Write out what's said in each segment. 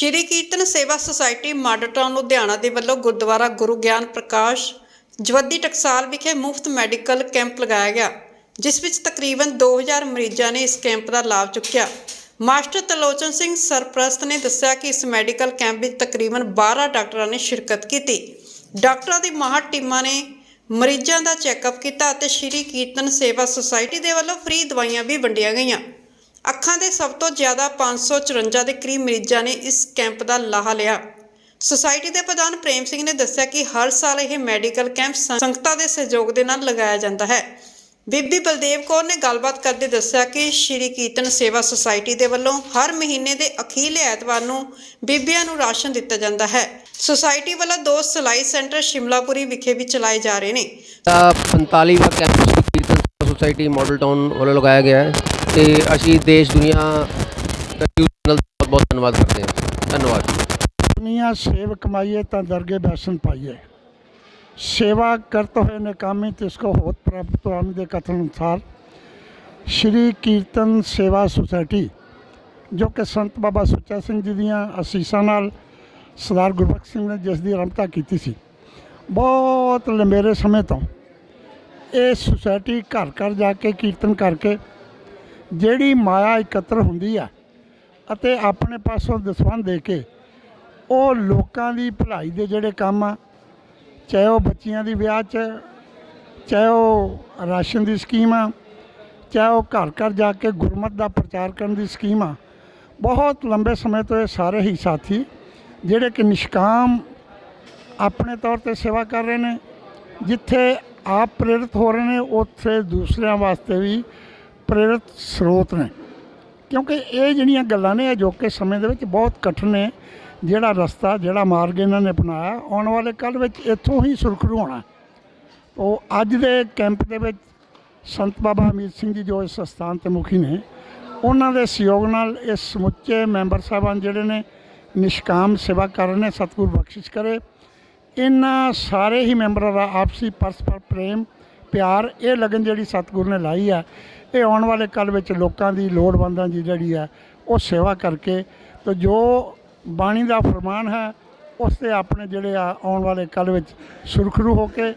ਸ਼੍ਰੀ ਕੀਰਤਨ ਸੇਵਾ ਸੁਸਾਇਟੀ ਮਾਡਰਟਾਊਨ ਲੁਧਿਆਣਾ ਦੇ ਵੱਲੋਂ ਗੁਰਦੁਆਰਾ ਗੁਰੂ ਗਿਆਨ ਪ੍ਰਕਾਸ਼ ਜਵੱਦੀ ਟਕਸਾਲ ਵਿਖੇ ਮੁਫਤ ਮੈਡੀਕਲ ਕੈਂਪ ਲਗਾਇਆ ਗਿਆ, ਜਿਸ ਵਿੱਚ ਤਕਰੀਬਨ 2000 ਮਰੀਜ਼ਾਂ ਨੇ ਇਸ ਕੈਂਪ ਦਾ ਲਾਭ ਚੁੱਕਿਆ। ਮਾਸਟਰ ਤਲੋਚਨ ਸਿੰਘ ਸਰਪ੍ਰਸਤ ਨੇ ਦੱਸਿਆ ਕਿ ਇਸ ਮੈਡੀਕਲ ਕੈਂਪ ਵਿੱਚ ਤਕਰੀਬਨ 12 ਡਾਕਟਰਾਂ ਨੇ ਸ਼ਿਰਕਤ ਕੀਤੀ। ਡਾਕਟਰਾਂ ਦੀ ਮਾਹਰ ਟੀਮਾਂ ਨੇ ਮਰੀਜ਼ਾਂ ਦਾ ਚੈੱਕਅਪ ਕੀਤਾ ਅਤੇ ਸ਼੍ਰੀ ਕੀਰਤਨ ਸੇਵਾ ਸੁਸਾਇਟੀ ਦੇ ਵੱਲੋਂ ਫ੍ਰੀ ਦਵਾਈਆਂ ਵੀ ਵੰਡੀਆਂ ਗਈਆਂ। ਅੱਖਾਂ ਦੇ ਸਭ ਤੋਂ ਜ਼ਿਆਦਾ 554 ਦੇ ਕਰੀਬ ਮਰੀਜ਼ਾਂ ਨੇ ਇਸ ਕੈਂਪ ਦਾ ਲਾਹਾ ਲਿਆ। ਸੁਸਾਇਟੀ ਦੇ ਪ੍ਰਧਾਨ ਪ੍ਰੇਮ ਸਿੰਘ ਨੇ ਦੱਸਿਆ ਕਿ ਹਰ ਸਾਲ ਇਹ ਮੈਡੀਕਲ ਕੈਂਪ ਸੰਗਤਾਂ ਦੇ ਸਹਿਯੋਗ ਦੇ ਨਾਲ ਲਗਾਇਆ ਜਾਂਦਾ ਹੈ। ਬੀਬੀ ਬਲਦੇਵ ਕੌਰ ਨੇ ਗੱਲਬਾਤ ਕਰਦੇ ਦੱਸਿਆ ਕਿ ਸ਼੍ਰੀ ਕੀਰਤਨ ਸੇਵਾ ਸੁਸਾਇਟੀ ਦੇ ਵੱਲੋਂ ਹਰ ਮਹੀਨੇ ਦੇ ਅਖੀਰਲੇ ਐਤਵਾਰ ਨੂੰ ਬੀਬੀਆਂ ਨੂੰ ਰਾਸ਼ਨ ਦਿੱਤਾ ਜਾਂਦਾ ਹੈ। ਸੁਸਾਇਟੀ ਵੱਲੋਂ ਦੋ ਸਿਲਾਈ ਸੈਂਟਰ ਸ਼ਿਮਲਾਪੁਰੀ ਵਿਖੇ ਵੀ ਚਲਾਏ ਜਾ ਰਹੇ ਨੇ। 45ਵਾਂ ਕੈਂਪ ਸ਼੍ਰੀ ਕੀਰਤਨ ਸੇਵਾ ਸੁਸਾਇਟੀ ਮਾਡਲ ਟਾਊਨ ਵੱਲੋਂ ਲਗਾਇਆ ਗਿਆ ਹੈ। ਤੇ ਅਸੀਂ ਦੇਸ਼, ਦੁਨੀਆ ਚੈਨਲ ਦਾ ਬਹੁਤ ਧੰਨਵਾਦ ਕਰਦੇ ਹਾਂ। ਧੰਨਵਾਦ। ਦੁਨੀਆ ਸੇਵ ਕਮਾਈਏ ਤਾਂ ਦਰਗੇ ਬੈਸਨ ਪਾਈਏ। ਸੇਵਾ ਕਰਤ ਹੋਏ ਨਕਾਮੀ ਤਿਸ ਕੋ ਹੋਤ ਪ੍ਰਾਪਤ ਆਮ ਦੇ ਕਥਨ ਅਨੁਸਾਰ ਸ਼੍ਰੀ ਕੀਰਤਨ ਸੇਵਾ ਸੁਸਾਇਟੀ, ਜੋ ਕਿ ਸੰਤ ਬਾਬਾ ਸੁੱਚਾ ਸਿੰਘ ਜੀ ਦੀਆਂ ਅਸੀਸਾਂ ਨਾਲ ਸਰਦਾਰ ਗੁਰਬਖਸ਼ ਸਿੰਘ ਨੇ ਜਿਸ ਦੀ ਆਰੰਭਤਾ ਕੀਤੀ ਸੀ, ਬਹੁਤ ਲੰਮੇਰੇ ਸਮੇਂ ਤੋਂ ਇਹ ਸੁਸਾਇਟੀ ਘਰ ਘਰ ਜਾ ਕੇ ਕੀਰਤਨ ਕਰਕੇ ਜਿਹੜੀ ਮਾਇਆ ਇਕੱਤਰ ਹੁੰਦੀ ਆ ਅਤੇ ਆਪਣੇ ਪਾਸੋਂ ਦਸਵੰਧ ਦੇ ਕੇ ਉਹ ਲੋਕਾਂ ਦੀ ਭਲਾਈ ਦੇ ਜਿਹੜੇ ਕੰਮ ਆ, ਚਾਹੇ ਉਹ ਬੱਚੀਆਂ ਦੀ ਵਿਆਹ 'ਚ, ਚਾਹੇ ਉਹ ਰਾਸ਼ਨ ਦੀ ਸਕੀਮ ਆ, ਚਾਹੇ ਉਹ ਘਰ ਘਰ ਜਾ ਕੇ ਗੁਰਮਤ ਦਾ ਪ੍ਰਚਾਰ ਕਰਨ ਦੀ ਸਕੀਮ ਆ, ਬਹੁਤ ਲੰਬੇ ਸਮੇਂ ਤੋਂ ਇਹ ਸਾਰੇ ਹੀ ਸਾਥੀ ਜਿਹੜੇ ਕਿ ਨਿਸ਼ਕਾਮ ਆਪਣੇ ਤੌਰ ਤੇ ਸੇਵਾ ਕਰ ਰਹੇ ਨੇ, ਜਿੱਥੇ ਆਪ ਪ੍ਰੇਰਿਤ ਹੋ ਰਹੇ ਨੇ, ਉੱਥੇ ਦੂਸਰਿਆਂ ਵਾਸਤੇ ਵੀ ਪ੍ਰੇਰਿਤ ਸਰੋਤ ਨੇ। ਕਿਉਂਕਿ ਇਹ ਜਿਹੜੀਆਂ ਗੱਲਾਂ ਨੇ ਅਜੋਕੇ ਸਮੇਂ ਦੇ ਵਿੱਚ ਬਹੁਤ ਕਠਿਨ ਨੇ। ਜਿਹੜਾ ਰਸਤਾ, ਜਿਹੜਾ ਮਾਰਗ ਇਹਨਾਂ ਨੇ ਅਪਣਾਇਆ, ਆਉਣ ਵਾਲੇ ਕੱਲ ਵਿੱਚ ਇੱਥੋਂ ਹੀ ਸੁਰਖਰੂ ਹੋਣਾ। ਉਹ ਅੱਜ ਦੇ ਕੈਂਪ ਦੇ ਵਿੱਚ ਸੰਤ ਬਾਬਾ ਅਮੀਰ ਸਿੰਘ ਜੀ ਜੋ ਇਸ ਸਥਾਨ ਤੇ ਮੁਖੀ ਨੇ, ਉਹਨਾਂ ਦੇ ਸਹਿਯੋਗ ਨਾਲ ਇਹ ਸਮੁੱਚੇ ਮੈਂਬਰ ਸਾਹਿਬਾਨ ਜਿਹੜੇ ਨੇ, ਨਿਸ਼ਕਾਮ ਸੇਵਾ ਕਰ ਰਹੇ ਨੇ, ਸਤਿਗੁਰ ਬਖਸ਼ਿਸ਼ ਕਰੇ। ਇਹਨਾਂ ਸਾਰੇ ਹੀ ਮੈਂਬਰਾਂ ਦਾ ਆਪਸੀ ਪਰਸਪਰ ਪ੍ਰੇਮ, ਪਿਆਰ, ਇਹ ਲਗਨ ਜਿਹੜੀ ਸਤਿਗੁਰ ਨੇ ਲਾਈ ਆ ਇਹ ਆਉਣ ਵਾਲੇ ਕੱਲ ਵਿੱਚ ਲੋਕਾਂ ਦੀ ਲੋੜਵੰਦਾਂ ਦੀ ਜਿਹੜੀ ਆ ਉਹ ਸੇਵਾ ਕਰਕੇ ਤੇ ਜੋ ਬਾਣੀ ਦਾ ਫਰਮਾਨ ਹੈ, ਉਸ ਤੇ ਆਪਣੇ ਜਿਹੜੇ ਆ ਆਉਣ ਵਾਲੇ ਕੱਲ ਵਿੱਚ ਸੁਰਖਰੂ ਹੋ ਕੇ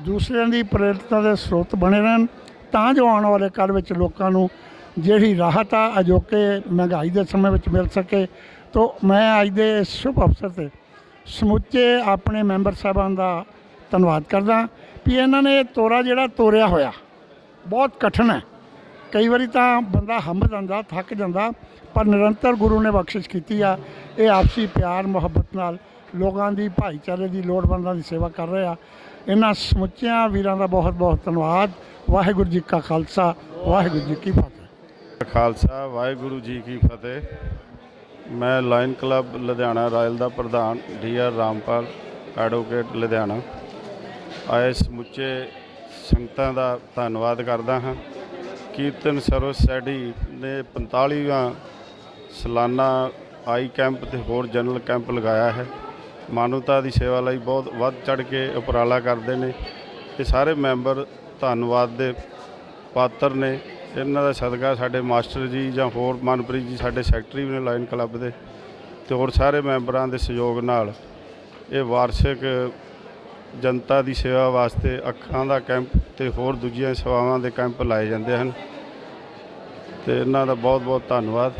ਦੂਸਰਿਆਂ ਦੀ ਪ੍ਰੇਰਤਾ ਦੇ ਸਰੋਤ ਬਣੇ ਰਹਿਣ, ਤਾਂ ਜੋ ਆਉਣ ਵਾਲੇ ਕੱਲ ਵਿੱਚ ਲੋਕਾਂ ਨੂੰ ਜਿਹੜੀ ਰਾਹਤ ਆ, ਅਜੋਕੇ ਮਹਿੰਗਾਈ ਦੇ ਸਮੇਂ ਵਿੱਚ ਮਿਲ ਸਕੇ। ਤੋਂ ਮੈਂ ਅੱਜ ਦੇ ਇਸ ਸ਼ੁਭ ਅਵਸਰ ਤੇ ਸਮੁੱਚੇ ਆਪਣੇ ਮੈਂਬਰ ਸਾਹਿਬਾਂ ਦਾ ਧੰਨਵਾਦ ਕਰਦਾ ਵੀ ਇਹਨਾਂ ਨੇ ਤੋਰਾ ਜਿਹੜਾ ਤੋਰਿਆ ਹੋਇਆ, ਬਹੁਤ ਕਠਿਨ ਹੈ। ਕਈ ਵਾਰੀ ਤਾਂ ਬੰਦਾ ਹੰਭ ਜਾਂਦਾ, ਥੱਕ ਜਾਂਦਾ, ਪਰ ਨਿਰੰਤਰ ਗੁਰੂ ਨੇ ਬਖਸ਼ਿਸ਼ ਕੀਤੀ ਆ। ਇਹ ਆਪਸੀ ਪਿਆਰ, ਮੁਹੱਬਤ ਨਾਲ ਲੋਕਾਂ ਦੀ, ਭਾਈਚਾਰੇ ਦੀ ਲੋੜਵੰਦਾਂ ਦੀ ਸੇਵਾ ਕਰ ਰਹੇ ਆ। ਇਹਨਾਂ ਸਮੁੱਚਿਆਂ ਵੀਰਾਂ ਦਾ ਬਹੁਤ ਬਹੁਤ ਧੰਨਵਾਦ। ਵਾਹਿਗੁਰੂ ਜੀ ਕਾ ਖਾਲਸਾ, ਵਾਹਿਗੁਰੂ ਜੀ ਕੀ ਫਤਿਹ। ਖਾਲਸਾ, ਵਾਹਿਗੁਰੂ ਜੀ ਕੀ ਫਤਿਹ। ਮੈਂ ਲਾਇਨ ਕਲੱਬ ਲੁਧਿਆਣਾ ਰਾਇਲ ਦਾ ਪ੍ਰਧਾਨ D R Rampal advocate Ludhiana. ਆਏ ਸਮੁੱਚੇ ਸੰਗਤਾਂ ਦਾ ਧੰਨਵਾਦ ਕਰਦਾ ਹਾਂ। ਕੀਰਤਨ ਸਰਵ ਸੈਡੀ ਨੇ 45ਵਾਂ ਸਾਲਾਨਾ ਆਈ ਕੈਂਪ ਤੇ ਹੋਰ ਜਨਰਲ ਕੈਂਪ ਲਗਾਇਆ ਹੈ। ਮਾਨਵਤਾ ਦੀ ਸੇਵਾ ਲਈ ਬਹੁਤ ਵੱਧ ਚੜ ਕੇ ਉਪਰਾਲਾ ਕਰਦੇ ਨੇ ਇਹ ਸਾਰੇ ਮੈਂਬਰ ਧੰਨਵਾਦ ਦੇ ਪਾਤਰ ਨੇ। ਇਹਨਾਂ ਦਾ ਸਦਕਾ ਸਾਡੇ ਮਾਸਟਰ ਜੀ ਜਾਂ ਹੋਰ ਮਨਪ੍ਰੀਤ ਜੀ, ਸਾਡੇ ਸੈਕਟਰੀ ਵੀ ਨੇ ਲਾਇਨ ਕਲੱਬ ਦੇ ਤੇ ਹੋਰ ਸਾਰੇ ਮੈਂਬਰਾਂ ਦੇ ਸਹਿਯੋਗ ਨਾਲ ਇਹ ਵਾਰਸ਼ਿਕ ਜਨਤਾ ਦੀ ਸੇਵਾ ਵਾਸਤੇ ਅੱਖਾਂ ਦਾ ਕੈਂਪ ਤੇ ਹੋਰ ਦੂਜੀਆਂ ਸੇਵਾਵਾਂ ਦੇ ਕੈਂਪ ਲਾਏ ਜਾਂਦੇ ਹਨ। ਤੇ ਇਹਨਾਂ ਦਾ ਬਹੁਤ ਬਹੁਤ ਧੰਨਵਾਦ।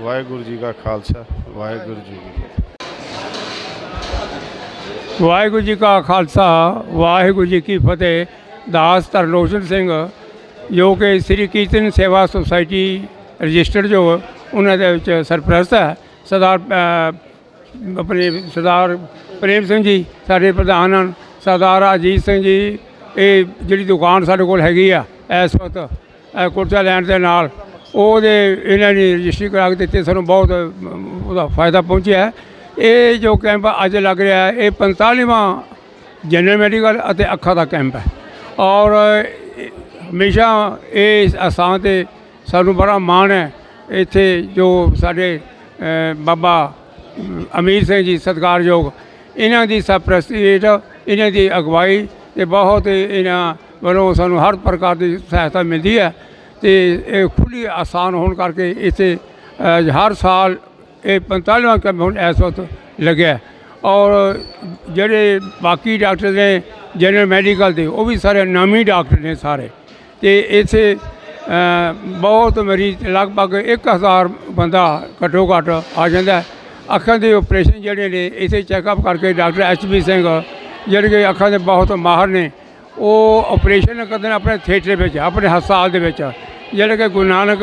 ਵਾਹਿਗੁਰੂ ਜੀ ਕਾ ਖਾਲਸਾ ਵਾਹਿਗੁਰੂ ਜੀ ਕੀ ਫਤਿਹ। ਵਾਹਿਗੁਰੂ ਜੀ ਕਾ ਖਾਲਸਾ ਵਾਹਿਗੁਰੂ ਜੀ ਕੀ ਫਤਿਹ। ਦਾਸ ਤਰਲੋਚਨ ਸਿੰਘ ਜੋ ਕਿ ਸ੍ਰੀ ਕੀਰਤਨ ਸੇਵਾ ਸੁਸਾਇਟੀ ਰਜਿਸਟਰਡ ਜੋ ਉਹਨਾਂ ਦੇ ਵਿੱਚ ਸਰਪ੍ਰਸਤ ਹੈ। ਸਰਦਾਰ ਅ, ਆਪਣੇ ਸਰਦਾਰ ਪ੍ਰੇਮ ਸਿੰਘ ਜੀ ਸਾਡੇ ਪ੍ਰਧਾਨ ਹਨ। ਸਰਦਾਰ ਅਜੀਤ ਸਿੰਘ ਜੀ ਇਹ ਜਿਹੜੀ ਦੁਕਾਨ ਸਾਡੇ ਕੋਲ ਹੈਗੀ ਆ ਇਸ ਵਕਤ ਅ, ਲੈਣ ਦੇ ਨਾਲ ਉਹਦੇ ਇਹਨਾਂ ਨੇ ਰਜਿਸਟਰੀ ਕਰਾ ਕੇ ਦਿੱਤੇ ਸਾਨੂੰ ਬਹੁਤ ਉਹਦਾ ਫਾਇਦਾ ਪਹੁੰਚਿਆ। ਇਹ ਜੋ ਕੈਂਪ ਅੱਜ ਲੱਗ ਰਿਹਾ ਹੈ ਇਹ 45ਵਾਂ ਜਨਰਲ ਮੈਡੀਕਲ ਅਤੇ ਅੱਖਾਂ ਦਾ ਕੈਂਪ ਹੈ। ਔਰ ਹਮੇਸ਼ਾ ਇਹ ਅਸਾਂ ਤੇ ਸਾਨੂੰ ਬੜਾ ਮਾਣ ਹੈ ਇੱਥੇ ਜੋ ਸਾਡੇ ਬਾਬਾ ਅਮੀਰ ਸਿੰਘ ਜੀ ਸਤਿਕਾਰਯੋਗ ਇਹਨਾਂ ਦੀ ਸਰਪ੍ਰਸਤੀ ਇਹਨਾਂ ਦੀ ਅਗਵਾਈ ਤੇ ਬਹੁਤ ਇਹਨਾਂ ਵੱਲੋਂ ਸਾਨੂੰ ਹਰ ਪ੍ਰਕਾਰ ਦੀ ਸਹਾਇਤਾ ਮਿਲਦੀ ਹੈ ਤੇ ਇਹ ਖੁੱਲੀ ਆਸਾਨ ਹੋਣ ਕਰਕੇ ਇੱਥੇ ਹਰ ਸਾਲ ਇਹ 45ਵਾਂ ਕੈਂਪ ਹੁਣ ਇਸ ਵਕਤ ਲੱਗਿਆ ਔਰ ਜਿਹੜੇ ਬਾਕੀ ਡਾਕਟਰ ਨੇ, ਜਨਰਲ ਮੈਡੀਕਲ ਦੇ, ਉਹ ਵੀ ਸਾਰੇ ਨਾਮੀ ਡਾਕਟਰ ਨੇ ਸਾਰੇ। ਤੇ ਇੱਥੇ ਬਹੁਤ ਮਰੀਜ਼, ਲਗਭਗ 1000 ਬੰਦਾ ਘੱਟੋ ਘੱਟ ਆ ਜਾਂਦਾ ਅੱਖਾਂ ਦੇ ਆਪਰੇਸ਼ਨ ਜਿਹੜੇ ਨੇ ਇਸੇ ਚੈੱਕਅਪ ਕਰਕੇ ਡਾਕਟਰ ਐਚ ਬੀ ਸਿੰਘ ਜਿਹੜੇ ਕਿ ਅੱਖਾਂ ਦੇ ਬਹੁਤ ਮਾਹਰ ਨੇ, ਉਹ ਆਪਰੇਸ਼ਨ ਕਰਦੇ ਨੇ ਆਪਣੇ ਥੀਏਟਰ ਵਿੱਚ, ਆਪਣੇ ਹਸਪਤਾਲ ਦੇ ਵਿੱਚ। ਜਿਹੜੇ ਕਿ ਗੁਰੂ ਨਾਨਕ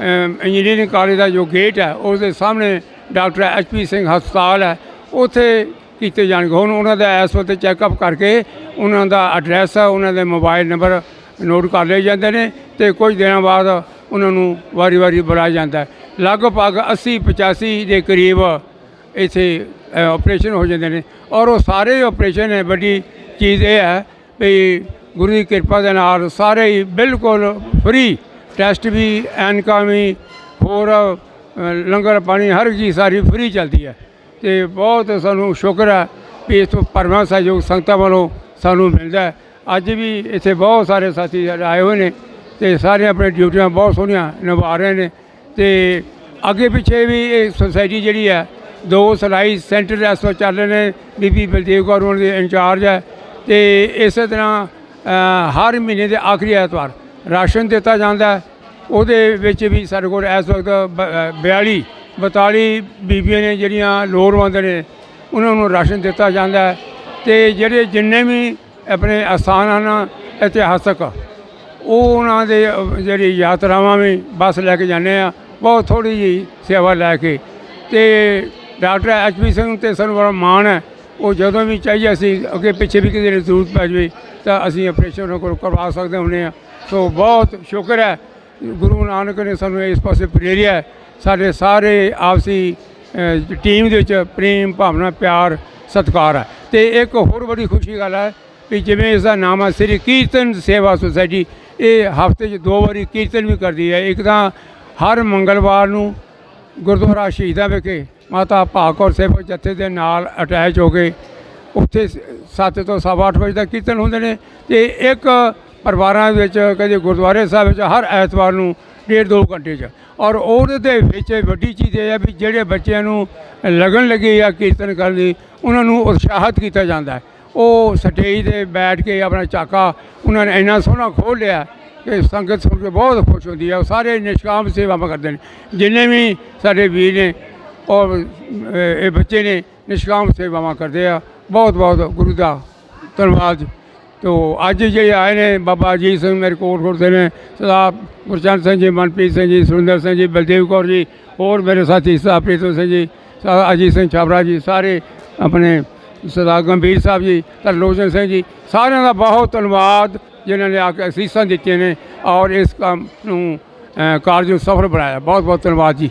ਇੰਜੀਨੀਅਰਿੰਗ ਕਾਲਜ ਦਾ ਜੋ ਗੇਟ ਹੈ ਉਸ ਦੇ ਸਾਹਮਣੇ ਡਾਕਟਰ ਐਚ ਪੀ ਸਿੰਘ ਹਸਪਤਾਲ ਹੈ। ਉੱਥੇ ਕੀਤੇ ਜਾਣਗੇ। ਹੁਣ ਉਹਨਾਂ ਦਾ ਇਸ ਵਕਤ ਚੈੱਕਅਪ ਕਰਕੇ ਉਹਨਾਂ ਦਾ ਐਡਰੈਸ ਉਹਨਾਂ ਦੇ ਮੋਬਾਈਲ ਨੰਬਰ ਨੋਟ ਕਰ ਲਏ ਜਾਂਦੇ ਨੇ ਤੇ ਕੁਝ ਦਿਨਾਂ ਬਾਅਦ ਉਹਨਾਂ ਨੂੰ ਵਾਰੀ-ਵਾਰੀ ਬੁਲਾਇਆ ਜਾਂਦਾ ਲਗਭਗ 80 85 ਦੇ ਕਰੀਬ ਇੱਥੇ ਆਪਰੇਸ਼ਨ ਹੋ ਜਾਂਦੇ ਨੇ। ਔਰ ਉਹ ਸਾਰੇ ਆਪਰੇਸ਼ਨ ਹੈ ਵੱਡੀ ਚੀਜ਼ ਇਹ ਹੈ ਵੀ ਗੁਰੂ ਦੀ ਕਿਰਪਾ ਦੇ ਨਾਲ ਸਾਰੇ ਹੀ ਬਿਲਕੁਲ ਫ੍ਰੀ ਟੈਸਟ ਵੀ, ਐਨਕਾਂ ਵੀ, ਹੋਰ ਲੰਗਰ ਪਾਣੀ, ਹਰ ਚੀਜ਼ ਸਾਰੀ ਫ੍ਰੀ ਚੱਲਦੀ ਹੈ। ਤੇ ਬਹੁਤ ਸਾਨੂੰ ਸ਼ੁਕਰ ਹੈ ਵੀ ਇਸ ਤੋਂ ਪਰਮਾ ਸਹਿਯੋਗ ਸੰਗਤਾਂ ਵੱਲੋਂ ਸਾਨੂੰ ਮਿਲਦਾ ਹੈ। ਅੱਜ ਵੀ ਇੱਥੇ ਬਹੁਤ ਸਾਰੇ ਸਾਥੀ ਸਾਡੇ ਆਏ ਹੋਏ ਨੇ ਤੇ ਸਾਰੇ ਆਪਣੇ ਡਿਊਟੀਆਂ ਬਹੁਤ ਸੋਹਣੀਆਂ ਨਿਭਾ ਰਹੇ ਨੇ। ਤੇ ਅੱਗੇ ਪਿੱਛੇ ਵੀ ਇਹ ਸੁਸਾਇਟੀ ਜਿਹੜੀ ਹੈ ਦੋ ਸਿਲਾਈ ਸੈਂਟਰ ਇਸ ਵਕਤ ਚੱਲ ਰਹੇ ਨੇ ਬੀਬੀ ਬਲਦੇਵ ਕੌਰ ਉਹਨਾਂ ਦੇ ਇੰਚਾਰਜ ਹੈ ਤੇ ਇਸੇ ਤਰ੍ਹਾਂ ਹਰ ਮਹੀਨੇ ਦੇ ਆਖਰੀ ਐਤਵਾਰ ਰਾਸ਼ਨ ਦਿੱਤਾ ਜਾਂਦਾ ਉਹਦੇ ਵਿੱਚ ਵੀ ਸਾਡੇ ਕੋਲ ਇਸ ਵਕਤ ਬ- ਅ, 42 42 ਬੀਬੀਆਂ ਨੇ ਜਿਹੜੀਆਂ ਲੋੜਵੰਦ ਨੇ ਉਹਨਾਂ ਨੂੰ ਰਾਸ਼ਨ ਦਿੱਤਾ ਜਾਂਦਾ ਹੈ ਤੇ ਜਿਹੜੇ ਜਿੰਨੇ ਵੀ ਆਪਣੇ ਅਸਥਾਨ ਹਨ ਇਤਿਹਾਸਕ ਉਹ ਉਹਨਾਂ ਦੇ ਜਿਹੜੀ ਯਾਤਰਾਵਾਂ ਵੀ ਬੱਸ ਲੈ ਕੇ ਜਾਂਦੇ ਆ ਬਹੁਤ ਥੋੜੀ ਜੀ ਸੇਵਾ ਲੈ ਕੇ ਤੇ ਡਾਕਟਰ ਐਚ ਪੀ ਸਿੰਘ ਤੇ ਸਾਨੂੰ ਬੜਾ ਮਾਣ ਹੈ। ਉਹ ਜਦੋਂ ਵੀ ਚਾਹੀਏ ਅਸੀਂ ਅੱਗੇ ਪਿੱਛੇ ਵੀ ਕਿਸੇ ਦੀ ਜ਼ਰੂਰਤ ਪੈ ਜਾਵੇ ਤਾਂ ਅਸੀਂ ਆਪਰੇਸ਼ਨ ਉਹਨਾਂ ਕੋਲ ਕਰਵਾ ਸਕਦੇ ਹੁੰਦੇ ਆ ਸੋ ਬਹੁਤ ਸ਼ੁਕਰ ਹੈ। ਗੁਰੂ ਨਾਨਕ ਨੇ ਸਾਨੂੰ ਇਸ ਪਾਸੇ ਪ੍ਰੇਰਿਆ ਸਾਡੇ ਸਾਰੇ ਆਪਸੀ ਟੀਮ ਦੇ ਵਿੱਚ ਪ੍ਰੇਮ, ਭਾਵਨਾ, ਪਿਆਰ, ਸਤਿਕਾਰ ਹੈ। ਤੇ ਇੱਕ ਹੋਰ ਬੜੀ ਖੁਸ਼ੀ ਗੱਲ ਹੈ ਵੀ ਜਿਵੇਂ ਇਸ ਦਾ ਨਾਮ ਹੈ ਸ੍ਰੀ ਕੀਰਤਨ ਸੇਵਾ ਸੁਸਾਇਟੀ। ਇਹ ਹਫ਼ਤੇ 'ਚ ਦੋ ਵਾਰੀ ਕੀਰਤਨ ਵੀ ਕਰਦੀ ਹੈ। ਇੱਕ ਤਾਂ ਹਰ ਮੰਗਲਵਾਰ ਨੂੰ ਗੁਰਦੁਆਰਾ ਸ਼ਹੀਦਾਂ ਵਿਖੇ ਮਾਤਾ ਭਾਗੌਰ ਸੇਵਕ ਜੱਥੇ ਦੇ ਨਾਲ ਅਟੈਚ ਹੋ ਕੇ ਉੱਥੇ 7 ਤੋਂ ਸਵਾ ਅੱਠ ਵਜੇ ਤੱਕ ਕੀਰਤਨ ਹੁੰਦੇ ਨੇ ਤੇ ਇੱਕ ਪਰਿਵਾਰਾਂ ਵਿੱਚ ਕਦੇ ਗੁਰਦੁਆਰੇ ਸਾਹਿਬ ਵਿੱਚ ਹਰ ਐਤਵਾਰ ਨੂੰ ਡੇਢ ਦੋ ਘੰਟੇ 'ਚ। ਔਰ ਉਹਦੇ ਦੇ ਵਿੱਚ ਵੱਡੀ ਚੀਜ਼ ਇਹ ਹੈ ਵੀ ਜਿਹੜੇ ਬੱਚਿਆਂ ਨੂੰ ਲਗਨ ਲੱਗੀ ਆ ਕੀਰਤਨ ਕਰਨ ਦੀ, ਉਹਨਾਂ ਨੂੰ ਉਤਸ਼ਾਹਿਤ ਕੀਤਾ ਜਾਂਦਾ ਹੈ। ਉਹ ਸਟੇਜ ਤੇ ਬੈਠ ਕੇ ਆਪਣਾ ਚਾਕਾ ਉਹਨਾਂ ਨੇ ਇੰਨਾ ਸੋਹਣਾ ਖੋਲ੍ਹ ਲਿਆ ਕਿ ਸੰਗਤ ਸੁਣ ਕੇ ਬਹੁਤ ਖੁਸ਼ ਹੁੰਦੀ ਹੈ। ਉਹ ਸਾਰੇ ਨਿਸ਼ਕਾਮ ਸੇਵਾਵਾਂ ਕਰਦੇ ਨੇ। ਜਿੰਨੇ ਵੀ ਸਾਡੇ ਵੀਰ ਨੇ ਔਰ ਇਹ ਬੱਚੇ ਨੇ ਨਿਸ਼ਕਾਮ ਸੇਵਾਵਾਂ ਕਰਦੇ ਆ। ਬਹੁਤ ਬਹੁਤ ਗੁਰੂ ਦਾ ਧੰਨਵਾਦ। ਤੋ ਅੱਜ ਜਿਹੜੇ ਆਏ ਨੇ, ਬਾਬਾ ਅਜੀਤ ਸਿੰਘ ਮੇਰੇ ਕੋਲ ਖੁਰਦੇ ਨੇ, ਸਰਦਾਰ ਗੁਰਚਰਨ ਸਿੰਘ ਜੀ, ਮਨਪ੍ਰੀਤ ਸਿੰਘ ਜੀ, ਸੁਰਿੰਦਰ ਸਿੰਘ ਜੀ, ਬਲਦੇਵ ਕੌਰ ਜੀ, ਹੋਰ ਮੇਰੇ ਸਾਥੀ ਸਰਦਾਰ ਪ੍ਰੀਤਮ ਸਿੰਘ ਜੀ, ਸਰਦਾਰ ਅਜੀਤ ਸਿੰਘ ਛਾਬਰਾ ਜੀ, ਸਾਰੇ ਆਪਣੇ ਸਰਦਾਰ ਗੰਭੀਰ ਸਾਹਿਬ ਜੀ ਤਰਲੋਚਨ ਸਿੰਘ ਜੀ, ਸਾਰਿਆਂ ਦਾ ਬਹੁਤ ਧੰਨਵਾਦ ਜਿਨ੍ਹਾਂ ਨੇ ਆ ਕੇ ਅਸੀਸਾਂ ਦਿੱਤੀਆਂ ਨੇ ਔਰ ਇਸ ਕੰਮ ਨੂੰ ਕਾਰਜ ਨੂੰ ਸਫਲ ਬਣਾਇਆ। ਬਹੁਤ ਬਹੁਤ ਧੰਨਵਾਦ ਜੀ।